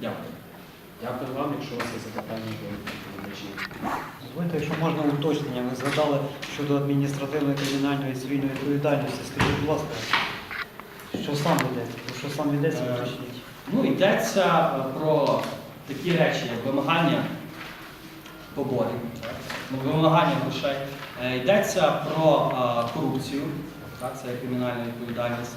Дякую. Дякую вам, якщо у вас є запитання до. Дозвольте, якщо можна уточнення, ви згадали щодо адміністративної кримінальної і цивільної відповідальності. Скажіть, будь ласка, що саме йдеться? Про що саме йдеться, Е, уточніть. Ну, йдеться е, про такі речі, як вимагання поборів, так, ну, вимагання грошей. Е, Йдеться про е, корупцію, так, це кримінальна відповідальність.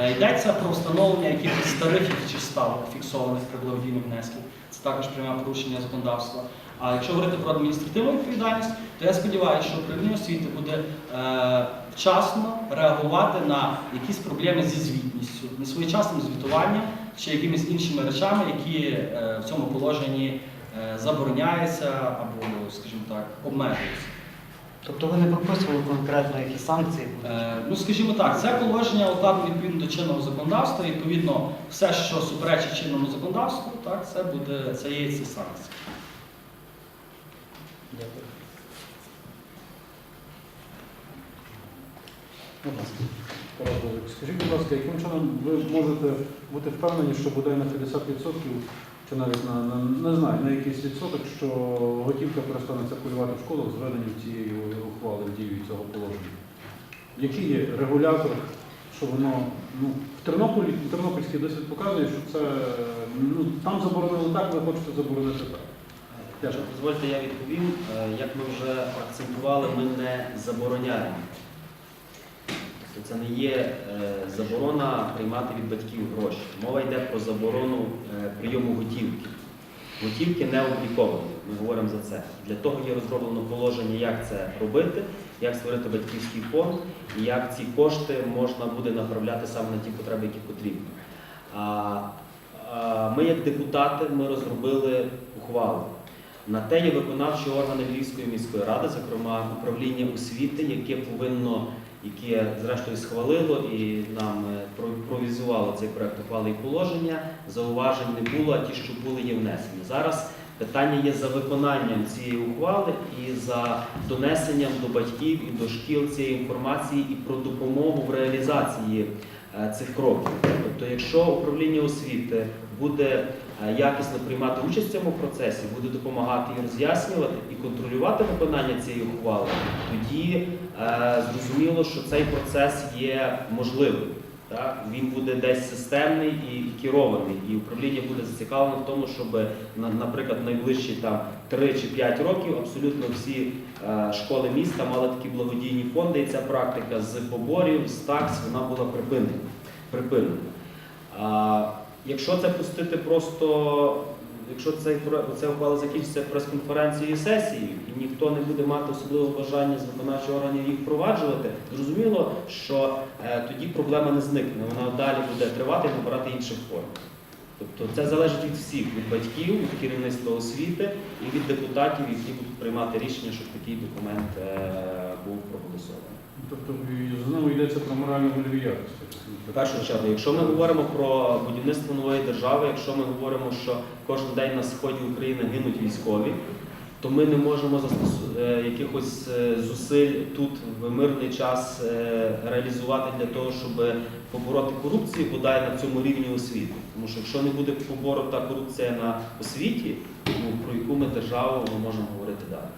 Е, Йдеться про встановлення якихось тарифів чи ставок фіксованих при благодійних внесків. Це також пряме порушення законодавства. А якщо говорити про адміністративну відповідальність, то я сподіваюся, що управління освіти буде е, вчасно реагувати на якісь проблеми зі звітністю, несвоєчасним звітуванням чи якимись іншими речами, які е, в цьому положенні е, забороняються або, скажімо так, обмежуються. Тобто ви не прописували конкретно, які санкції будуть? Е, Ну, скажімо так, це положення укладено відповідно до чинного законодавства. Відповідно, все, що суперечить чинному законодавству, так, це буде це є ці санкції. Дякую. Будь ласка. Тарас Божик, Скажіть, будь ласка, яким чином ви можете бути впевнені, що буде на 50% чи навіть на, на не знаю, на якийсь відсоток, що готівка перестане циркулювати в школах з введенням цієї ухвали в дію цього положення? Який є регулятор, що воно ну, в Тернополі, Тернопільський досвід показує, що це ну, там заборонили так, ви хочете заборонити так. Дозвольте, я відповім. Е, Як ми вже акцентували, ми не забороняємо. Тобто це не є е, заборона приймати від батьків гроші. Мова йде про заборону е, прийому готівки. Готівки не обліковані, ми говоримо за це. Для того є розроблено положення, як це робити, як створити батьківський фонд і як ці кошти можна буде направляти саме на ті потреби, які потрібні. Ми, як депутати, ми розробили ухвалу. На те є виконавчі органи Львівської міської ради, зокрема управління освіти, яке повинно, яке зрештою схвалило і нам е, про- провізувало цей проект ухвали і положення. Зауважень не було, а ті, що були, є внесені. Зараз питання є за виконанням цієї ухвали і за донесенням до батьків і до шкіл цієї інформації і про допомогу в реалізації цих кроків. Тобто, якщо управління освіти буде е, якісно приймати участь в цьому процесі, буде допомагати і роз'яснювати і контролювати виконання цієї ухвали, тоді е, зрозуміло, що цей процес є можливим. Так? Він буде десь системний і, керований, і управління буде зацікавлено в тому, щоб, наприклад, в найближчі там 3 чи 5 років абсолютно всі е, школи міста мали такі благодійні фонди, і ця практика з поборів, з такс, вона була припинена. припинена. Якщо це пустити просто, якщо цей ця ухвала закінчиться прес-конференцією і сесією, і ніхто не буде мати особливого бажання з виконавчих органів їх впроваджувати, зрозуміло, що е, тоді проблема не зникне, вона далі буде тривати і набирати інших форм. Тобто це залежить від всіх, від батьків, від керівництва освіти і від депутатів, які будуть приймати рішення, щоб такий документ е, був проголосований. Тобто знову йдеться про моральну вольвіятність. В першу чергу, якщо ми говоримо про будівництво нової держави, якщо ми говоримо, що кожен день на сході України гинуть військові, то ми не можемо е, якихось е, зусиль тут в мирний час е, реалізувати для того, щоб побороти корупцію, бодай на цьому рівні освіти. Тому що якщо не буде побору та корупція на освіті, ну, про яку ми державу ми можемо говорити далі.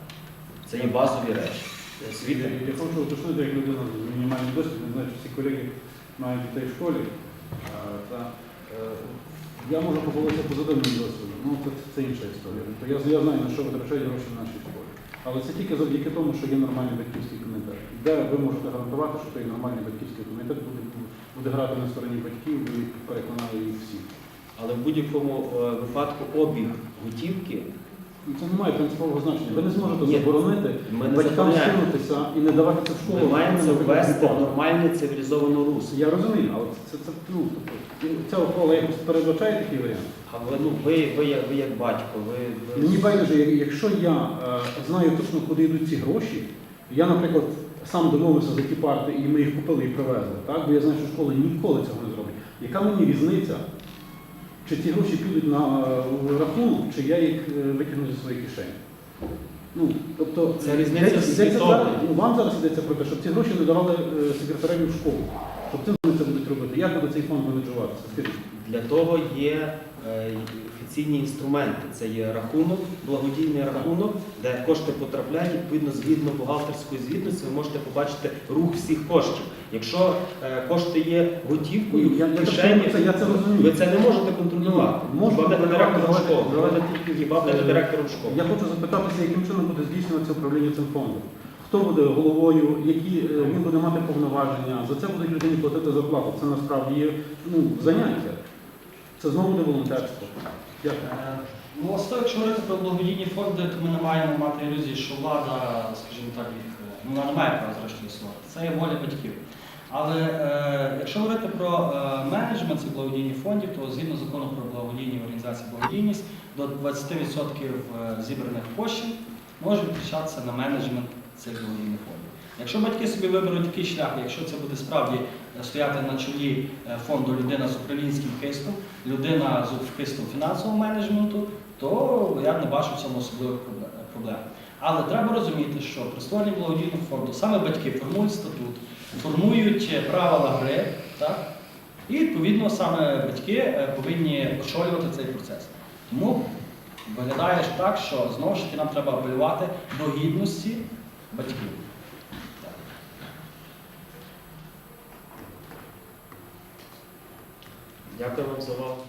Це є базові речі. Я, я хочу уточнити, як людина з мінімальним досвідом, знаю, чи всі колеги мають дітей в школі. Та, е, я можу похвалитися позитивним досвідом, ну це, це інша історія. Тобто я, я знаю, на що витрачають гроші в нашій школі. Але це тільки завдяки тому, що є нормальний батьківський комітет. Де ви можете гарантувати, що той нормальний батьківський комітет буде, буде грати на стороні батьків і переконає їх всіх. Але в будь-якому е, випадку обіг готівки це не має принципового значення. Ви не зможете Ні, заборонити ми не батькам забороняємо. скинутися і не давати це в школу. Ми маємо це ввести в нормальне цивілізоване русло. Я розумію, але це, це, ну, тобто, ця ухвала якось передбачає такий варіант. А ви, ну, ви, ви, як- ви як батько, ви, ви... Мені байдуже, як- якщо я е, знаю точно, куди йдуть ці гроші, я, наприклад, сам домовився за ті парти, і ми їх купили і привезли, так? бо я знаю, що школа ніколи цього не зробить. Яка мені різниця, чи ці гроші підуть на е, рахунок, чи я їх е, витягну зі своєї кишені? Ну, тобто, Це різниця йдеться- йдеться зараз- ну, вам зараз йдеться про те, щоб ці гроші не давали е, секретареві в школу. Щоб цим вони це будуть робити. Як буде цей фонд менеджуватися? Скажіть. Для того є офіційні інструменти. Це є рахунок, благодійний рахунок, де кошти потрапляють. Відповідно, згідно бухгалтерської звітності, ви можете побачити рух всіх коштів. Якщо е, кошти є готівкою Я- я в кишені, це- я це ви це не можете контролювати. Можна Хіба директором школи, Хіба Е, директором школи. Я хочу запитатися, яким чином буде здійснюватися управління цим фондом. Хто буде головою, які е, він буде мати повноваження, за це будуть людині платити зарплату. Це насправді є ну, заняття. Це знову буде волонтерство. Дякую. Е, Ну, власне, якщо говорити про благодійні фонди, то ми не маємо мати ілюзії, що влада, скажімо так, їх е, ну, вона не має права зрештою існувати. Це є воля батьків. Але е, якщо говорити про е, менеджмент цих благодійних фондів, то згідно закону про благодійні організації благодійність, до 20% е, зібраних коштів може витрачатися на менеджмент цих благодійних фондів. Якщо батьки собі виберуть такий шлях, якщо це буде справді е, стояти на чолі е, фонду людина з управлінським хистом, людина з хистом фінансового менеджменту, то я не бачу в цьому особливих проблем. Але треба розуміти, що при створенні благодійного фонду саме батьки формують статут, формують е, правила гри, так? і відповідно саме батьки повинні очолювати цей процес. Тому виглядає так, що знову ж таки нам треба апелювати до гідності батьків. Так. Дякую вам за увагу.